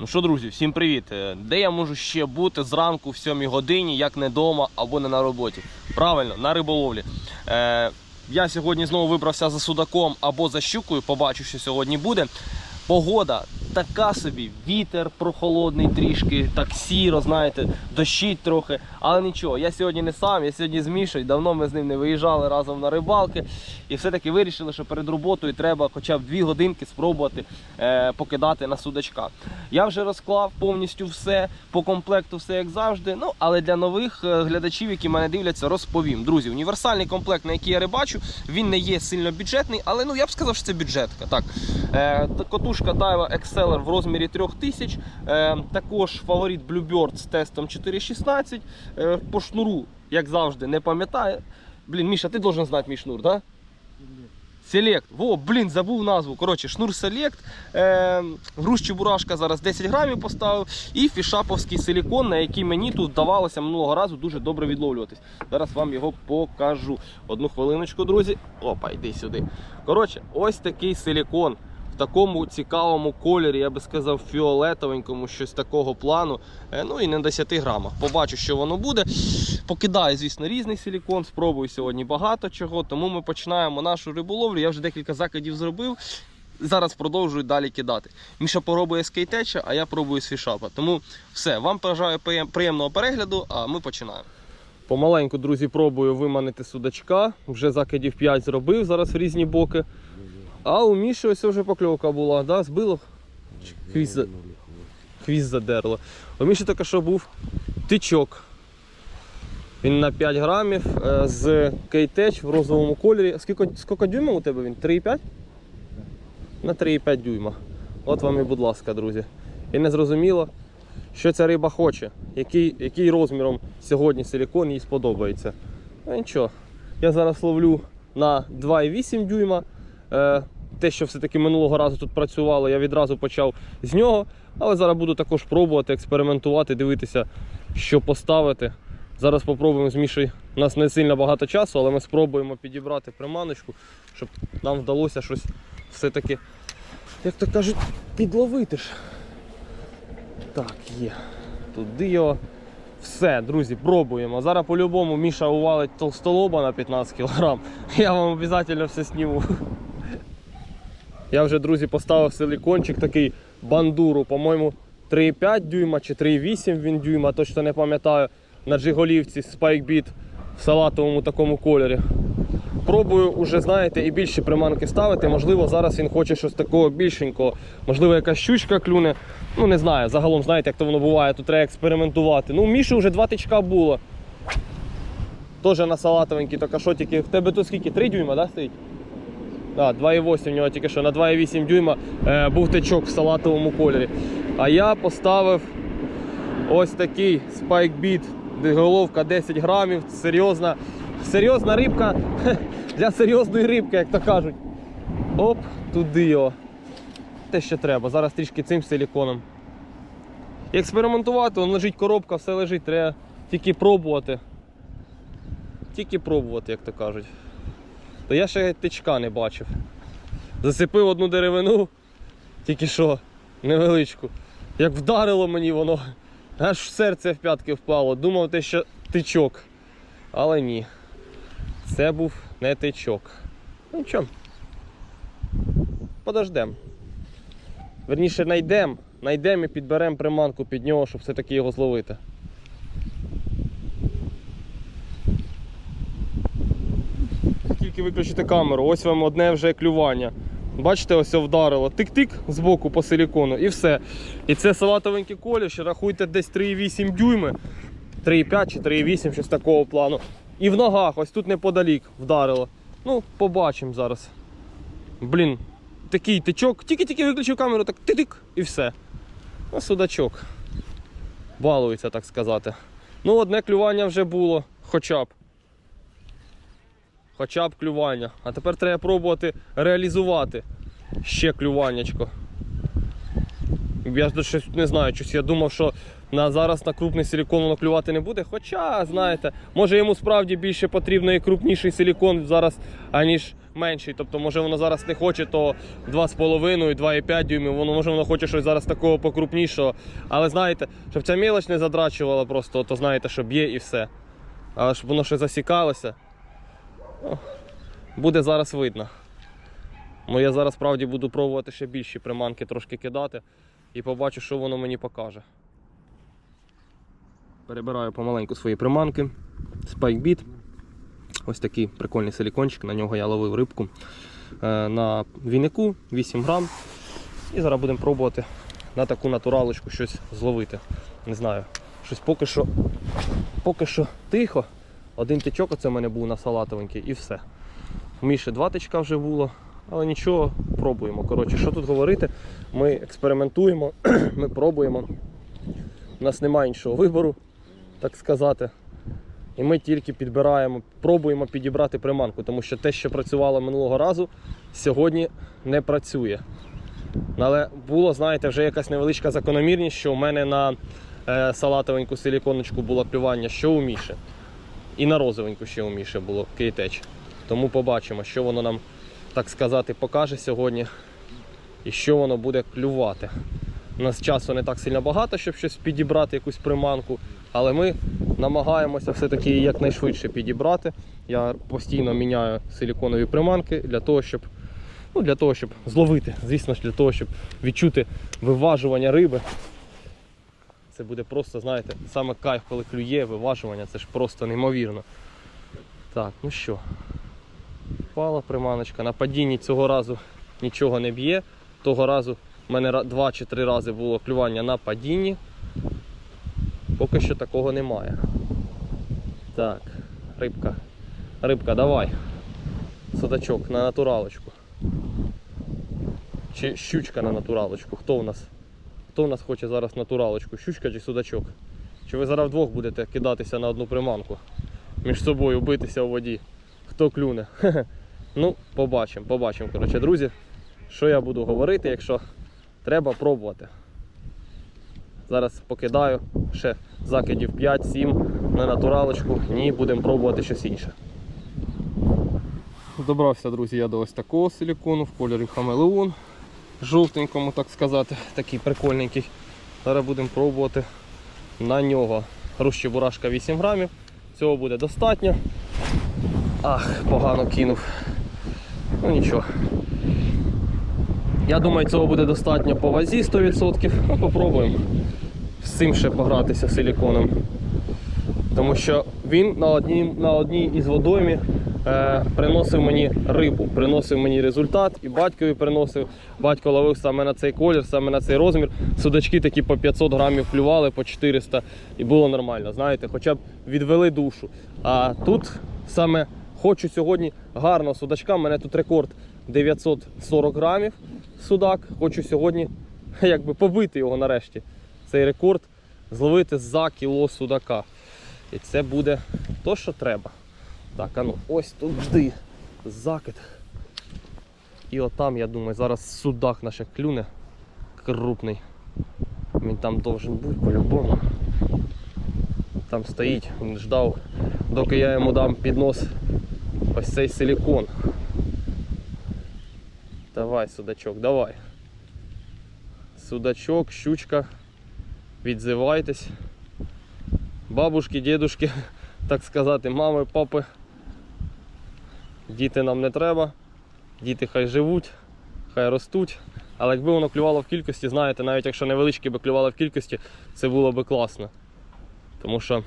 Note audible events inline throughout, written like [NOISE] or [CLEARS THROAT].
Ну що, друзі, всім привіт! Е, Де я можу ще бути зранку в 7 годині, як не вдома або не на роботі? Правильно, на риболовлі. Е, я сьогодні знову вибрався за судаком або за щукою, побачу, що сьогодні буде. Погода така собі, вітер прохолодний трішки, так сіро, знаєте, дощить трохи. Але нічого, я сьогодні не сам, я сьогодні з Мішою. Давно ми з ним не виїжджали разом на рибалки. І все-таки вирішили, що перед роботою треба хоча б дві годинки спробувати е, покидати на судачка. Я вже розклав повністю все, по комплекту все як завжди. Ну, але для нових е, глядачів, які мене дивляться, розповім. Друзі, універсальний комплект, на який я рибачу, він не є сильно бюджетний, але ну я б сказав, що це бюджетка. Так. Е, котушка Daiwa Exceller в розмірі 3000. Е, також фаворит Bluebird з тестом 4.16. Е, по шнуру, як завжди, не пам'ятаю. Блін, Міша, ти должен знати мій шнур, так? Селект. Во, блін, забув назву. Коротше, шнур Селект. Е, груз чебурашка зараз 10 грамів поставив. І фішаповський силікон, на який мені тут вдавалося минулого разу дуже добре відловлюватись. Зараз вам його покажу. Одну хвилиночку, друзі. Опа, йди сюди. Коротше, ось такий силікон. В такому цікавому кольорі, я би сказав, фіолетовенькому, щось такого плану. Е, Ну і на 10 грамах. Побачу, що воно буде. Покидаю, звісно, різний силікон. Спробую сьогодні багато чого. Тому ми починаємо нашу риболовлю. Я вже декілька закидів зробив. Зараз продовжую далі кидати. Міша поробує з кейтеча, а я пробую з фішапа. Тому все, вам бажаю приємного перегляду, а ми починаємо. Помаленьку, друзі, пробую виманити судачка. Вже закидів 5 зробив зараз в різні боки. А у Міші ось вже покльовка була, да? збило? Хвіст, хвіст задерло. У Міші тільки що був тичок. Він на 5 грамів е, з кейтеч в розовому кольорі. Скільки, скільки дюймів у тебе він? 3,5? На 3,5 дюйма. От вам і будь ласка, друзі. І не зрозуміло, що ця риба хоче, який, який розміром сьогодні силікон їй сподобається. Ну нічого. Я зараз ловлю на 2,8 дюйма. Те, що все-таки минулого разу тут працювало, я відразу почав з нього. Але зараз буду також пробувати, експериментувати, дивитися, що поставити. Зараз спробуємо з Мішою. У нас не сильно багато часу, але ми спробуємо підібрати приманочку, щоб нам вдалося щось все-таки, як то кажуть, підловити ж. Так, є. Туди його. Все, друзі, пробуємо. Зараз по-любому Міша увалить толстолоба на 15 кг. [LAUGHS] Я вам обов'язково все сніму. Я вже, друзі, поставив силикончик такий бандуру, по-моєму, 3,5 дюйма чи 3,8 він дюйма, точно не пам'ятаю, на джиголівці Spike в салатовому такому кольорі. Пробую уже, знаєте, і більші приманки ставити. Можливо, зараз він хоче щось такого більшенького. Можливо, якась щучка клюне. Ну не знаю. Загалом, знаєте, як то воно буває, тут треба експериментувати. Ну, Міші вже два тичка було. Теж на салатовенький, що тільки. В тебе тут скільки? 3 дюйма, да, стоїть? Да, 2,8 в нього тільки що на 2,8 дюйма е, був тичок в салатовому кольорі. А я поставив ось такий спайкбіт, головка 10 грамів. Серйозна, серйозна рибка [LAUGHS] для серйозної рибки, як то кажуть. Оп, туди його. Те, що треба. Зараз трішки цим силіконом. Експериментувати, вон лежить коробка, все лежить, треба тільки пробувати. Тільки пробувати, як то кажуть. То я ще тичка не бачив. Засипив одну деревину, тільки що, невеличку. Як вдарило мені воно, аж в серце в п'ятки впало. Думав, те, що тичок. Але ні. Це був не тичок. Ну нічого. Подождем. Верніше знайдемо, знайдемо і підберемо приманку під нього, щоб все-таки його зловити. Тільки виключити камеру, ось вам одне вже клювання. Бачите, ось вдарило. Тик-тик з боку по силікону і все. І це салатовенький колір, рахуйте десь 3,8 дюйми, 3,5 чи 3,8, щось такого плану. І в ногах, ось тут неподалік вдарило. Ну, побачимо зараз. Блін, такий тичок. Тільки-тільки виключив камеру, так тик-тик і все. Ну, судачок. Балується, так сказати. Ну, одне клювання вже було, хоча б. Хоча б клювання. А тепер треба пробувати реалізувати ще клюваннячко. Я ж щось не знаю, щось я думав, що на зараз на крупний силікон воно клювати не буде. Хоча, знаєте, може йому справді більше потрібно і крупніший силікон зараз, аніж менший. Тобто, може воно зараз не хоче, то 2,5, 2,5 дюймів, воно може воно хоче щось зараз такого покрупнішого. Але знаєте, щоб ця мілоч не задрачувала просто, то знаєте, що б'є і все. Але щоб воно ще засікалося, буде зараз видно. Ну я зараз справді буду пробувати ще більші приманки трошки кидати і побачу, що воно мені покаже. Перебираю помаленьку свої приманки. Spike Ось такий прикольний силікончик, на нього я ловив рибку е, на вінику 8 грам. І зараз будемо пробувати на таку натуралочку щось зловити. Не знаю. Щось поки що, поки що тихо. Один тичок оце в мене був на салатовенький і все. У Міші два тичка вже було, але нічого, пробуємо. Коротше, що тут говорити? Ми експериментуємо, [CLEARS THROAT] ми пробуємо. У нас немає іншого вибору, так сказати. І ми тільки підбираємо, пробуємо підібрати приманку, тому що те, що працювало минулого разу, сьогодні не працює. Але було, знаєте, вже якась невеличка закономірність, що у мене на е, салатовеньку силіконочку було клювання, що у Міші. І на розовеньку ще у Міші було кейтеч. Тому побачимо, що воно нам, так сказати, покаже сьогодні і що воно буде клювати. У нас часу не так сильно багато, щоб щось підібрати, якусь приманку, але ми намагаємося все-таки якнайшвидше підібрати. Я постійно міняю силіконові приманки для того, щоб, ну, для того, щоб зловити, звісно ж, для того, щоб відчути виважування риби. Це буде просто, знаєте, саме кайф, коли клює виважування, це ж просто неймовірно. Так, ну що, впала приманочка. На падінні цього разу нічого не б'є. Того разу у мене два чи три рази було клювання на падінні. Поки що такого немає. Так, рибка. Рибка, давай. Судачок на натуралочку. Чи щучка на натуралочку? Хто у нас? Хто у нас хоче зараз натуралочку? Щучка чи судачок? Чи ви зараз вдвох будете кидатися на одну приманку? Між собою битися у воді? Хто клюне? [LAUGHS] Ну, побачимо, побачимо. Коротше, друзі, що я буду говорити, якщо треба пробувати. Зараз покидаю ще закидів 5-7 на натуралочку. Ні, будемо пробувати щось інше. Добрався, друзі, я до ось такого силікону в кольорі хамелеон. Жовтенькому, так сказати, такий прикольненький. Зараз будемо пробувати на нього. Рущі бурашка 8 грамів. Цього буде достатньо. Ах, погано кинув. Ну нічого. Я думаю, цього буде достатньо по вазі 100%. Ну, попробуємо з цим ще погратися силіконом. Тому що він на одній, на одній із водоймі е, приносив мені рибу, приносив мені результат і батькові приносив. Батько ловив саме на цей колір, саме на цей розмір. Судачки такі по 500 грамів клювали, по 400 і було нормально. Знаєте, хоча б відвели душу. А тут саме хочу сьогодні гарного судачка. У мене тут рекорд 940 грамів судак. Хочу сьогодні [LAUGHS] якби побити його нарешті. Цей рекорд зловити за кіло судака. І це буде то, що треба. Так, а ну ось тут жди. Закид. І отам, я думаю, зараз судак наш як клюне крупний. Він там должен бути по-любому. Там стоїть, він ждав, доки я йому дам під нос ось цей силікон. Давай, судачок, давай. Судачок, щучка. Відзивайтесь. Бабушки, дідушки, [LAUGHS] так сказати, мами, папи. Діти нам не треба. Діти хай живуть, хай ростуть. Але якби воно клювало в кількості, знаєте, навіть якщо невеличке би клювало в кількості, це було би класно. Тому що,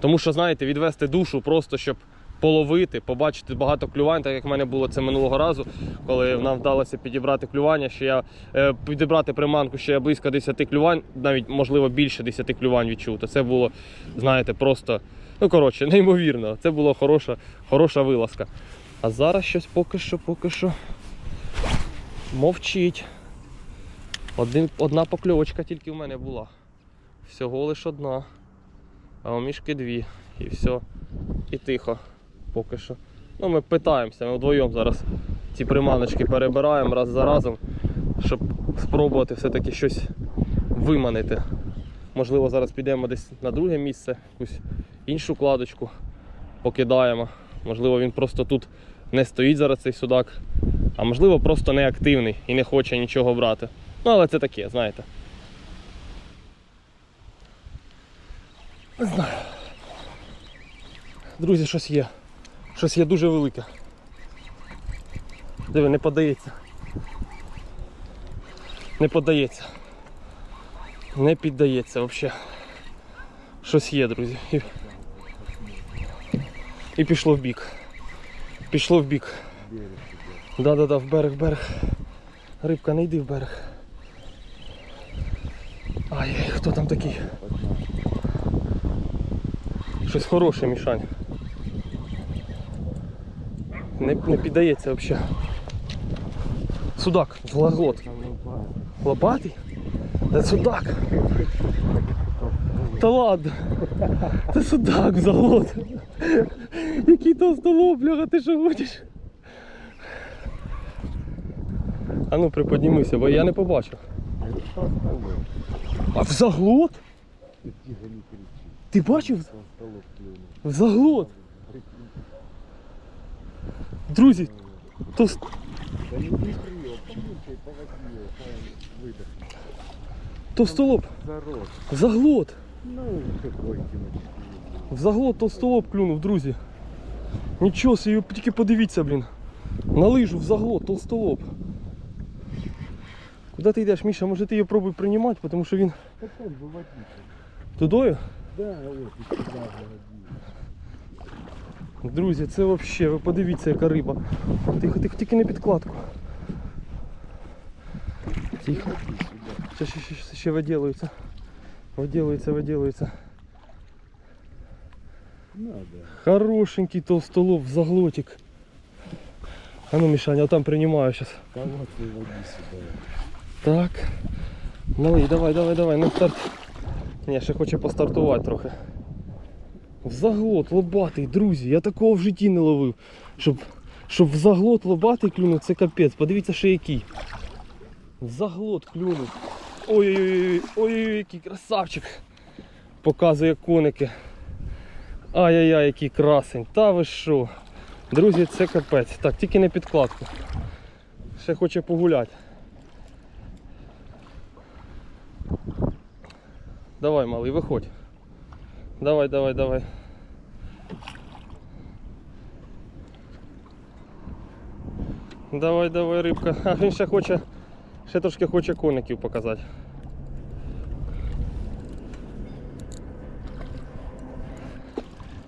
тому що, знаєте, відвести душу просто, щоб половити, побачити багато клювань, так як в мене було це минулого разу, коли нам вдалося підібрати клювання, що я е, підібрати приманку, що я близько 10 клювань, навіть можливо більше 10 клювань відчув. То це було, знаєте, просто, ну коротше, неймовірно. Це була хороша, хороша вилазка. А зараз щось поки що, поки що мовчить. Один, одна покльовочка тільки в мене була. Всього лиш одна. А у мішки дві. І все. І тихо. Поки що. Ну, ми питаємося, ми вдвоєм зараз ці приманочки перебираємо раз за разом, щоб спробувати все-таки щось виманити. Можливо, зараз підемо десь на друге місце, якусь іншу кладочку покидаємо. Можливо, він просто тут не стоїть зараз цей судак, а можливо, просто не активний і не хоче нічого брати. Ну, але це таке, знаєте. Не знаю. Друзі, щось є. Щось є дуже велике. Диви, не подається. Не подається. Не піддається взагалі. Щось є, друзі. І, і пішло в бік. Пішло в бік. Да-да-да, в берег, в берег. Рибка, не йди в берег. Ай, хто там такий? Щось хороше, Мішань. Не, не піддається взагалі. Судак, злаглот. Лопатий? Це судак. Та ладно. Це судак, заглот. Який толстолоб, бляха, ти що хочеш? А ну приподнімися, бо я не побачив. А в заглот? Ти бачив? В заглот. Друзі, то с- товстолоб. Зарос. Заглот. Ну, какой кинуть. В заглот толстолоб клюнув, друзі. Нічого собі, тільки подивіться, блін. На лижу в заглот, толстолоб. Куди ти йдеш, Міша? Може ти його пробуй приймати, тому що він тудою? Да, вот, и сюда выводил. Друзі, це взагалі, ви подивіться, яка риба. Тихо, тихо, тільки не підкладку. Тихо. Ще, ще, ще, ще, виділується. Виділується, виділується. Хорошенький толстолоб, заглотик. А ну, Мішаня, там приймаю зараз. Да вот выводи сюда. Так. Малий, давай, давай, давай, на старт. Ні, ще хоче постартувати трохи. В заглот лобатий, друзі, я такого в житті не ловив. Щоб, щоб в заглот лобатий клюнув, це капець. Подивіться ще який. Заглот клюнув. Ой-ой-ой, ой-ой, який красавчик. Показує коники. Ай-яй-яй, який красень. Та ви що? Друзі, це капець. Так, тільки не підкладку. Ще хоче погуляти. Давай, малий, виходь. Давай, давай, давай. Давай, давай, рибка. А [LAUGHS] він ще хоче, ще трошки хоче коників показати.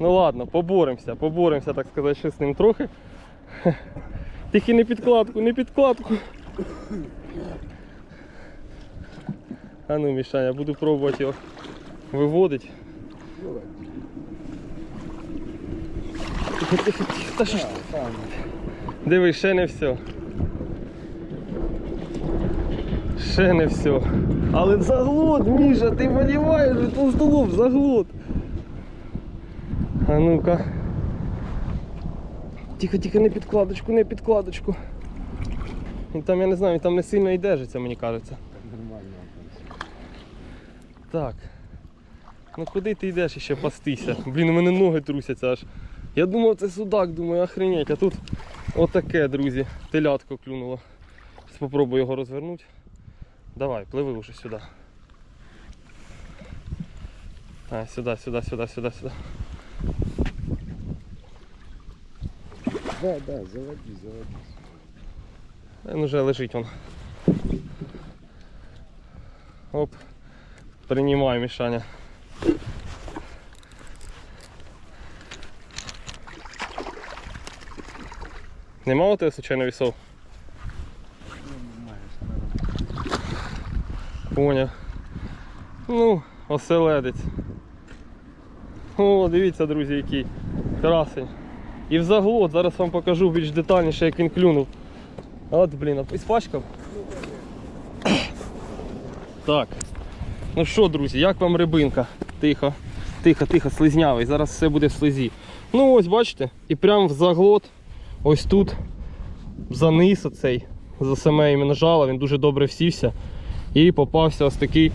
Ну ладно, поборемося, поборемося, так сказати, ще з ним трохи. [LAUGHS] Тільки не підкладку, не підкладку. А ну, Мішаня, буду пробувати його виводити. [LAUGHS] Дивись, ще не все. Ще не все. Але заглот, Міша, ти що толстолоб заглот. А ну-ка. Тихо, тихо, не підкладочку, не підкладочку. Він там, я не знаю, він там не сильно і держиться, мені кажеться. нормально. Так. Ну куди ти йдеш ще пастися? Блін, у мене ноги трусяться аж. Я думав, це судак, думаю, охренеть, а тут отаке, друзі, телятко клюнуло. Спробую його розвернути. Давай, пливи вже сюди. А, сюди, сюди, сюди, сюди, сюди. Да, да, заводи, заводи. Він вже лежить он. Оп. Приймай, Мішаня. Нема у тебе случайно вісов? Поняв. Ну, оселедець. О, дивіться, друзі, який красень. І в заглот, зараз вам покажу більш детальніше, як він клюнув. От, блін, а іспачкав. Так. Ну що, друзі, як вам рибинка? Тихо, тихо, тихо, слизнявий. Зараз все буде в слизі. Ну ось, бачите, і прямо в заглот, ось тут, за низ оцей, за саме іменно жало, він дуже добре всівся. І попався ось такий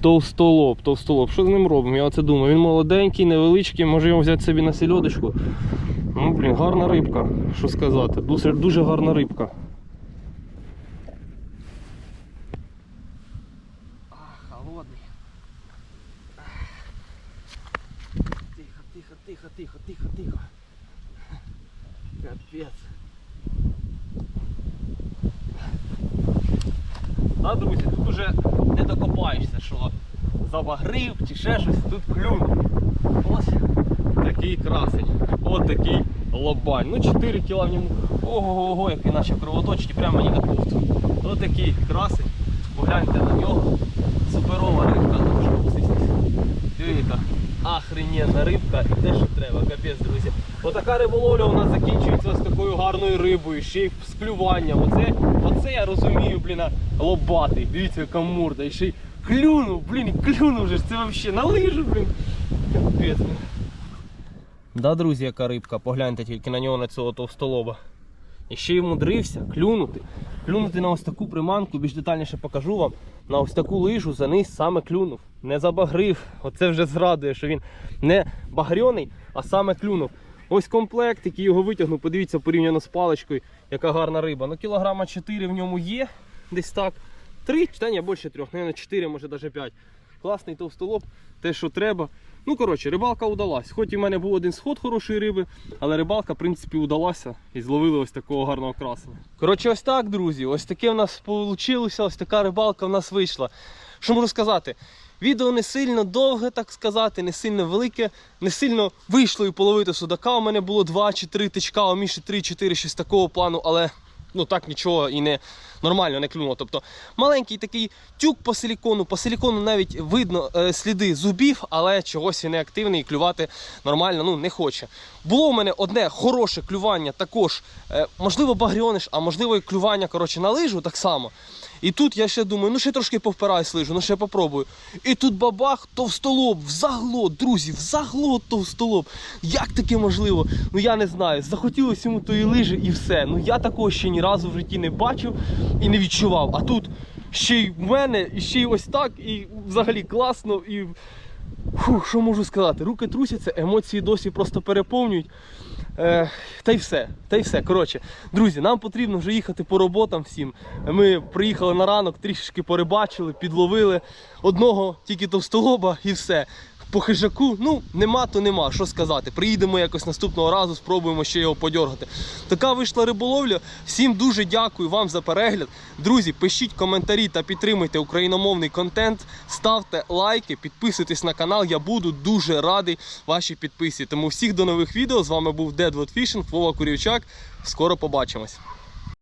Товстолоб, товстолоб. Що з ним робимо? Я оце думаю. Він молоденький, невеличкий, може його взяти собі на сільодочку. Ну, блін, гарна рибка, що сказати. Дуже, дуже гарна рибка. Тихо, тихо, тихо, тихо, тихо, тихо. Капець. А, друзі, тут уже не докопаєшся, що забагрив чи ще щось, тут клюнув. Ось такий красень. От такий лобань. Ну 4 кіла в ньому. Ого-го, який наче кровоточить, прямо мені на кофту. Ось такий красень. Погляньте на нього. Суперова рибка, дуже. Дивіться, охрененна рибка і те, що треба, капець, друзі. Отака риболовля у нас закінчується з такою гарною рибою, ще й з клюванням. Оце, оце я розумію, блін, лобатий. Дивіться, яка морда. І ще й клюнув, блін, клюнув же ж, це взагалі на лижу, блін. Капець. Да, друзі, яка рибка, погляньте тільки на нього на цього товстолоба. І ще й мудрився клюнути. Клюнути на ось таку приманку, більш детальніше покажу вам. На ось таку лижу за низ саме клюнув. Не забагрив. Оце вже зрадує, що він не багрьоний, а саме клюнув. Ось комплект, який його витягнув. Подивіться порівняно з паличкою, яка гарна риба. Ну, кілограма 4 в ньому є, десь так. Три, та ні, більше трьох, навіть 4, може навіть 5. Класний товстолоб, те, що треба. Ну, коротше, рибалка удалась. Хоч і в мене був один сход хорошої риби, але рибалка, в принципі, удалася і зловили ось такого гарного красення. Коротше, ось так, друзі. Ось таке в нас вийшло, ось така рибалка в нас вийшла. Що можу сказати? Відео не сильно довге, так сказати, не сильно велике, не сильно вийшло і половити судака. У мене було 2 чи 3 тичка, а міше 3-4 щось такого плану, але ну так нічого і не нормально не клюнуло. Тобто маленький такий тюк по силікону. По силікону навіть видно е, сліди зубів, але чогось він не активний і клювати нормально ну, не хоче. Було у мене одне хороше клювання, також, е, можливо, багрьониш, а можливо, і клювання коротше, на лижу так само. І тут я ще думаю, ну ще трошки повпираюсь лижу, ну ще попробую. І тут бабах, товстолоб, в заглот, друзі, в заглот товстолоб. Як таке можливо? Ну я не знаю. Захотілося йому тої лижі і все. Ну я такого ще ні разу в житті не бачив і не відчував. А тут ще й в мене, і ще й ось так, і взагалі класно. І Фух, що можу сказати? Руки трусяться, емоції досі просто переповнюють. Е, та й все. Та й все. Коротше, друзі, нам потрібно вже їхати по роботам всім. Ми приїхали на ранок, трішечки порибачили, підловили одного тільки товстолоба і все. По хижаку, ну нема, то нема. Що сказати. Приїдемо якось наступного разу, спробуємо ще його подьоргати. Така вийшла риболовля. Всім дуже дякую вам за перегляд. Друзі, пишіть коментарі та підтримуйте україномовний контент. Ставте лайки, підписуйтесь на канал. Я буду дуже радий вашій підписі. Тому всіх до нових відео. З вами був Deadwood Fishing, Вова Курівчак. Скоро побачимось.